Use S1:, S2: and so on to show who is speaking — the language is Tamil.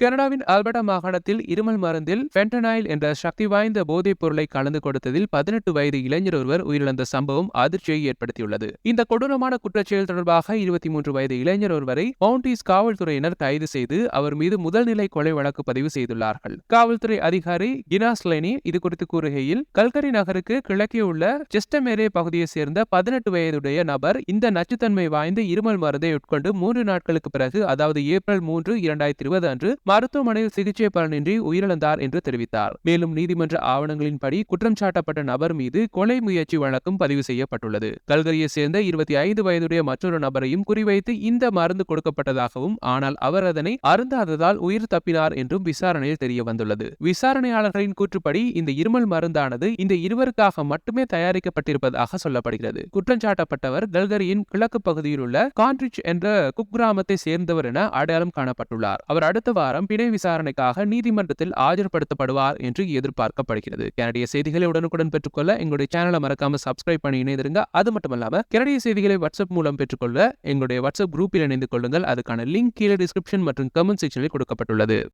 S1: கனடாவின் ஆல்பர்டா மாகாணத்தில் இருமல் மருந்தில் பென்டனாயில் என்ற சக்தி வாய்ந்த போதைப் பொருளை கலந்து கொடுத்ததில் பதினெட்டு வயது இளைஞர் ஒருவர் உயிரிழந்த சம்பவம் அதிர்ச்சியை ஏற்படுத்தியுள்ளது. இந்த கொடூரமான குற்றச்செயல் தொடர்பாக இருபத்தி மூன்று வயது இளைஞர் ஒருவரை மவுண்டீஸ் காவல்துறையினர் கைது செய்து அவர் மீது முதல்நிலை கொலை வழக்கு பதிவு செய்துள்ளார்கள். காவல்துறை அதிகாரி கினாஸ் லெனி இது குறித்து கூறுகையில் கல்கரி நகருக்கு கிழக்கே உள்ள செஸ்டமேரே பகுதியை சேர்ந்த பதினெட்டு வயதுடைய நபர் இந்த நச்சுத்தன்மை வாய்ந்த இருமல் மருந்தை உட்கொண்டு மூன்று நாட்களுக்கு பிறகு அதாவது ஏப்ரல் மூன்று இரண்டாயிரத்தி இருபது அன்று மருத்துவமனையில் சிகிச்சை பலனின்றி உயிரிழந்தார் என்று தெரிவித்தார். மேலும் நீதிமன்ற ஆவணங்களின்படி குற்றம் சாட்டப்பட்ட நபர் மீது கொலை முயற்சி வழக்கும் பதிவு செய்யப்பட்டுள்ளது. கல்கரியை சேர்ந்த இருபத்தி ஐந்து வயதுடைய மற்றொரு நபரையும் குறிவைத்து இந்த மருந்து கொடுக்கப்பட்டதாகவும் ஆனால் அவர் அதனை அருந்தாததால் உயிர் தப்பினார் என்றும் விசாரணையில் தெரிய வந்துள்ளது விசாரணையாளர்களின் கூற்றுப்படி இந்த இருமல் மருந்தானது இந்த இருவருக்காக மட்டுமே தயாரிக்கப்பட்டிருப்பதாக சொல்லப்படுகிறது. குற்றஞ்சாட்டப்பட்டவர் கல்கரியின் கிழக்கு பகுதியில் உள்ள கான்ட்ரிச் என்ற குக்கிராமத்தை சேர்ந்தவர் என அடையாளம் காணப்பட்டுள்ளார். அவர் அடுத்த வாரம் பிணை விசாரணைக்காக நீதிமன்றத்தில் ஆஜர்படுத்தப்படுவார் என்று எதிர்பார்க்கப்படுகிறது. கனடிய செய்திகளை உடனுக்குடன் பெற்றுக்கொள்ள எங்களுடைய சேனலை மறக்காம சப்ஸ்கிரைப் பண்ணி இணைந்திருங்க. அது மட்டும் இல்லாமல் கனடிய செய்திகளை வாட்ஸ்அப் மூலம் பெற்றுக்கொள்ள எங்களுடைய வாட்ஸ்அப் குரூப்பில் இணைந்து கொள்ளுங்கள். அதுக்கான லிங்க் கீழே டிஸ்கிரிப்ஷன் மற்றும் கமெண்ட் செக்ஷனில் கொடுக்கப்பட்டுள்ளது.